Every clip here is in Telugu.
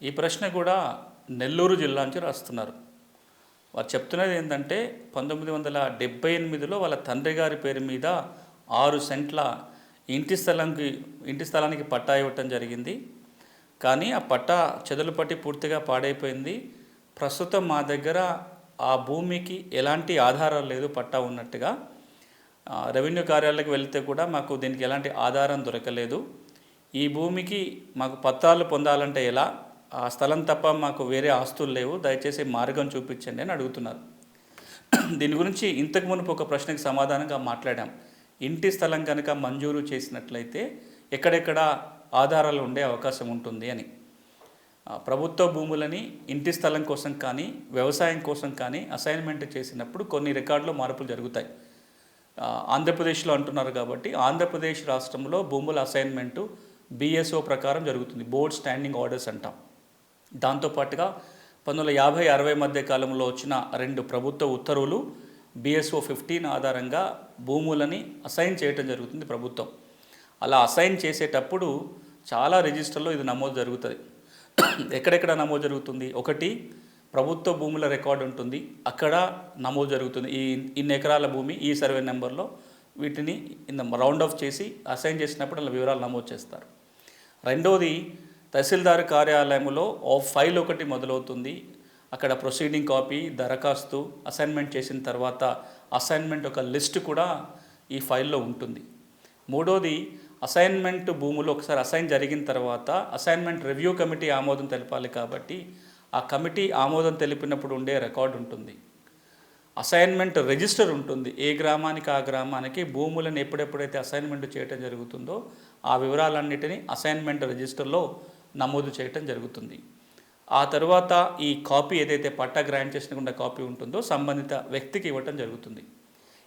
ఈ ప్రశ్న కూడా నెల్లూరు జిల్లా నుంచి రాస్తున్నారు. వారు చెప్తున్నది ఏంటంటే పంతొమ్మిది వందల డెబ్బై ఎనిమిదిలో వాళ్ళ తండ్రి గారి పేరు మీద ఆరు సెంట్ల ఇంటి స్థలంకి ఇంటి స్థలానికి పట్టా ఇవ్వటం జరిగింది. కానీ ఆ పట్టా చెదలు పట్టి పూర్తిగా పాడైపోయింది. ప్రస్తుతం మా దగ్గర ఆ భూమికి ఎలాంటి ఆధారం లేదు పట్టా ఉన్నట్టుగా. రెవెన్యూ కార్యాలయాలకు వెళితే కూడా మాకు దీనికి ఎలాంటి ఆధారం దొరకలేదు. ఈ భూమికి మాకు పత్రాలు పొందాలంటే ఎలా? ఆ స్థలం తప్ప మాకు వేరే ఆస్తులు లేవు. దయచేసి మార్గం చూపించండి అని అడుగుతున్నారు. దీని గురించి ఇంతకు మునుపు ఒక ప్రశ్నకు సమాధానంగా మాట్లాడాం. ఇంటి స్థలం కనుక మంజూరు చేసినట్లయితే ఎక్కడెక్కడ ఆధారాలు ఉండే అవకాశం ఉంటుంది అని. ప్రభుత్వ భూములని ఇంటి స్థలం కోసం కానీ వ్యవసాయం కోసం కానీ అసైన్మెంట్ చేసినప్పుడు కొన్ని రికార్డులో మార్పులు జరుగుతాయి. ఆంధ్రప్రదేశ్లో అంటున్నారు కాబట్టి ఆంధ్రప్రదేశ్ రాష్ట్రంలో భూముల అసైన్మెంటు బిఎస్ఓ ప్రకారం జరుగుతుంది. బోర్డ్ స్టాండింగ్ ఆర్డర్స్ అంటాం. దాంతోపాటుగా పంతొమ్మిది వందల యాభై అరవై మధ్య కాలంలో వచ్చిన రెండు ప్రభుత్వ ఉత్తర్వులు బిఎస్ఓ ఫిఫ్టీన్ ఆధారంగా భూములని అసైన్ చేయటం జరుగుతుంది ప్రభుత్వం. అలా అసైన్ చేసేటప్పుడు చాలా రిజిస్టర్లో ఇది నమోదు జరుగుతుంది. ఎక్కడెక్కడ నమోదు జరుగుతుంది? ఒకటి ప్రభుత్వ భూముల రికార్డు ఉంటుంది. అక్కడ నమోదు జరుగుతుంది. ఈ ఇన్ని ఎకరాల భూమి ఈ సర్వే నెంబర్లో వీటిని రౌండ్ ఆఫ్ చేసి అసైన్ చేసినప్పుడు అలా వివరాలు నమోదు చేస్తారు. రెండవది తహసీల్దార్ కార్యాలయంలో ఓ ఫైల్ ఒకటి మొదలవుతుంది. అక్కడ ప్రొసీడింగ్ కాపీ దరఖాస్తు అసైన్మెంట్ చేసిన తర్వాత అసైన్మెంట్ ఒక లిస్ట్ కూడా ఈ ఫైల్లో ఉంటుంది. మూడోది అసైన్మెంట్ భూములు ఒకసారి అసైన్ జరిగిన తర్వాత అసైన్మెంట్ రివ్యూ కమిటీ ఆమోదం తెలపాలి కాబట్టి ఆ కమిటీ ఆమోదం తెలిపినప్పుడు ఉండే రికార్డు ఉంటుంది. అసైన్మెంట్ రిజిస్టర్ ఉంటుంది. ఏ గ్రామానికి ఆ గ్రామానికి భూములను ఎప్పుడెప్పుడైతే అసైన్మెంట్ చేయటం జరుగుతుందో ఆ వివరాలన్నిటినీ అసైన్మెంట్ రిజిస్టర్లో నమోదు చేయటం జరుగుతుంది. ఆ తర్వాత ఈ కాపీ ఏదైతే పట్టా గ్రాంట్ చేసిన కాపీ ఉంటుందో సంబంధిత వ్యక్తికి ఇవ్వటం జరుగుతుంది.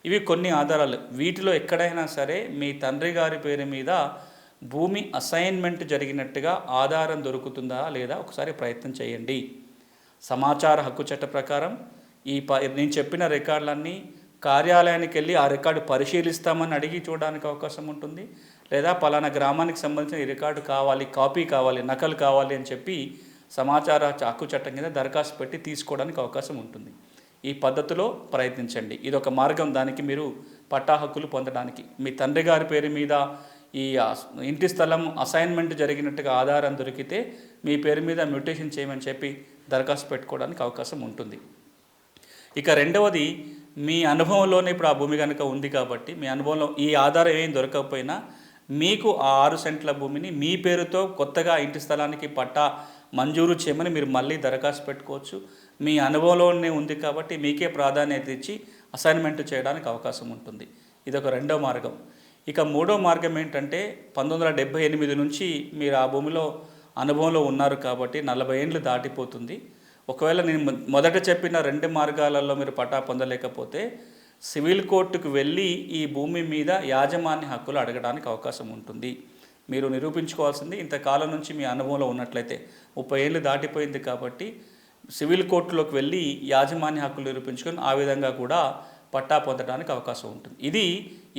ఇవి కొన్ని ఆధారాలు. వీటిలో ఎక్కడైనా సరే మీ తండ్రి గారి పేరు మీద భూమి అసైన్మెంట్ జరిగినట్టుగా ఆధారం దొరుకుతుందా లేదా ఒకసారి ప్రయత్నం చేయండి. సమాచార హక్కు చట్ట ప్రకారం ఈ ప నేను చెప్పిన రికార్డులన్నీ కార్యాలయానికి వెళ్ళి ఆ రికార్డు పరిశీలిస్తామని అడిగి చూడడానికి అవకాశం ఉంటుంది. లేదా పలానా గ్రామానికి సంబంధించిన ఈ రికార్డు కావాలి కాపీ కావాలి నకలు కావాలి అని చెప్పి సమాచార చ- హక్కు చట్టం కింద దరఖాస్తు పెట్టి తీసుకోవడానికి అవకాశం ఉంటుంది. ఈ పద్ధతిలో ప్రయత్నించండి. ఇది ఒక మార్గం. దానికి మీరు పట్టా హక్కులు పొందడానికి. మీ తండ్రి గారి పేరు మీద ఈ ఇంటి స్థలం అసైన్మెంట్ జరిగినట్టుగా ఆధారం దొరికితే మీ పేరు మీద మ్యూటేషన్ చేయమని చెప్పి దరఖాస్తు పెట్టుకోవడానికి అవకాశం ఉంటుంది. ఇక రెండవది మీ అనుభవంలోనే ఇప్పుడు ఆ భూమి కనుక ఉంది కాబట్టి మీ అనుభవంలో ఈ ఆధారం ఏం దొరకకపోయినా మీకు ఆ ఆరు సెంట్ల భూమిని మీ పేరుతో కొత్తగా ఇంటి స్థలానికి పట్టా మంజూరు చేయమని మీరు మళ్ళీ దరఖాస్తు పెట్టుకోవచ్చు. మీ అనుభవంలోనే ఉంది కాబట్టి మీకే ప్రాధాన్యత ఇచ్చి అసైన్మెంట్ చేయడానికి అవకాశం ఉంటుంది. ఇది ఒక రెండో మార్గం. ఇక మూడో మార్గం ఏంటంటే పంతొమ్మిది వందల డెబ్బై ఎనిమిది నుంచి మీరు ఆ భూమిలో అనుభవంలో ఉన్నారు కాబట్టి నలభై ఏండ్లు దాటిపోతుంది. ఒకవేళ నేను మొదట చెప్పిన రెండు మార్గాలలో మీరు పట్టా పొందలేకపోతే సివిల్ కోర్టుకు వెళ్ళి ఈ భూమి మీద యాజమాన్య హక్కులు అడగడానికి అవకాశం ఉంటుంది. మీరు నిరూపించుకోవాల్సింది ఇంతకాలం నుంచి మీ అనుభవంలో ఉన్నట్లయితే ముప్పై ఏళ్ళు దాటిపోయింది కాబట్టి సివిల్ కోర్టులోకి వెళ్ళి యాజమాన్య హక్కులు నిరూపించుకొని ఆ విధంగా కూడా పట్టా పొందడానికి అవకాశం ఉంటుంది. ఇది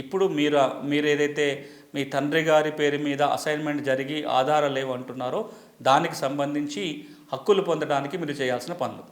ఇప్పుడు మీరు మీరు ఏదైతే మీ తండ్రి గారి పేరు మీద అసైన్మెంట్ జరిగి ఆధారాలు ఏమంటున్నారో దానికి సంబంధించి హక్కులు పొందడానికి మీరు చేయాల్సిన పనులు.